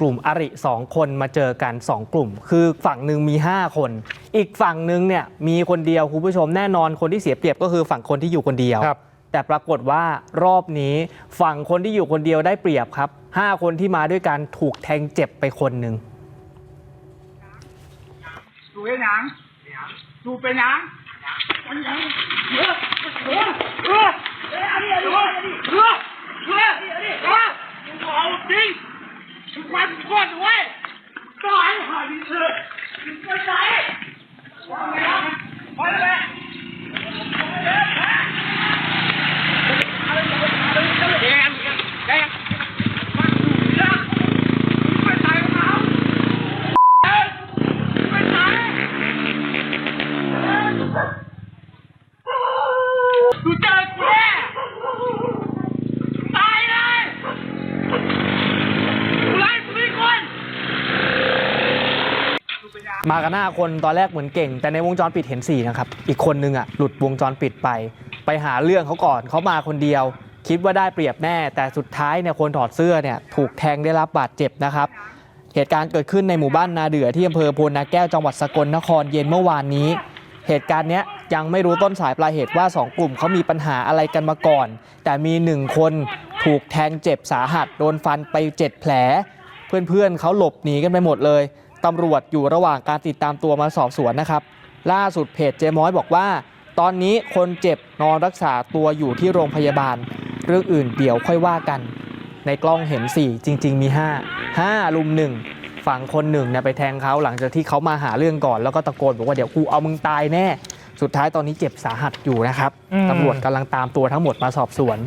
กลุ่มอริสองคนมาเจอกัน 2 กลุ่ม คือฝั่งหนึ่งมี 5 คน อีกฝั่งหนึ่งเนี่ยมีคนเดียวคุณผู้ชมแน่นอนคนที่เสียเปรียบก็คือฝั่งคนที่อยู่คนเดียวครับแต่ปรากฏว่ารอบนี้ฝั่งคนที่อยู่คนเดียวได้เปรียบครับ 5 คนที่มาด้วยกันถูกแทงเจ็บไปคนหนึ่งดูเป็นหยังดูเป็นหยังเป็นหยังเออเออเออเอออันนี้อันนี้อันนี้เออเอออันนี้อันนี้เออกูเอาจริง มึงควันก้อนไว้ตายหาดิเธอมึงไปไหนไปเลยแดงแดงมาดูนะมึงไปไหนของเขามึงไปไหน กูเจอกูแน่ตายเลยกูไล่กูไม่คน มากันหน้าคนตอนแรกเหมือนเก่ง แต่ในวงจรปิดเห็น4นะครับอีกคนนึงอะหลุดวงจรปิดไป ไปหาเรื่องเขาก่อนเขามาคนเดียว คิดว่าได้เปรียบแน่ แต่สุดท้ายเนี่ยคนถอดเสื้อเนี่ยถูกแทงได้รับบาดเจ็บนะครับเหตุการณ์เกิดขึ้นในหมู่บ้านนาเดือที่อำเภอโพนนาแก้วจังหวัดสกลนครเย็นเมื่อวานนี้ เหตุการณ์เนี้ยยังไม่รู้ต้นสายปลายเหตุว่า 2 กลุ่มเขามีปัญหาอะไรกันมาก่อน แต่มี 1 คนถูกแทงเจ็บสาหัส โดนฟันไป 7 แผล เพื่อนๆเขาหลบหนีกันไปหมดเลย ตำรวจอยู่ระหว่างการติดตามตัวมาสอบสวนนะครับ ล่าสุดเพจเจม้อยบอกว่า ตอนนี้คนเจ็บนอนรักษาตัวอยู่ที่โรงพยาบาล เรื่องอื่นเดี๋ยวค่อยว่ากัน ในกล้องเห็น 4 จริง ๆ มี 5 5ลุมหนึ่งฝั่งคนหนึ่งเนี่ยไปแทงเขาหลังจากที่เขามาหาเรื่องก่อน แล้วก็ตะโกนบอกว่าเดี๋ยวกูเอามึงตายแน่ สุดท้ายตอนนี้เจ็บสาหัสอยู่นะครับอืมตำรวจกำลังตามตัวทั้งหมดมาสอบสวน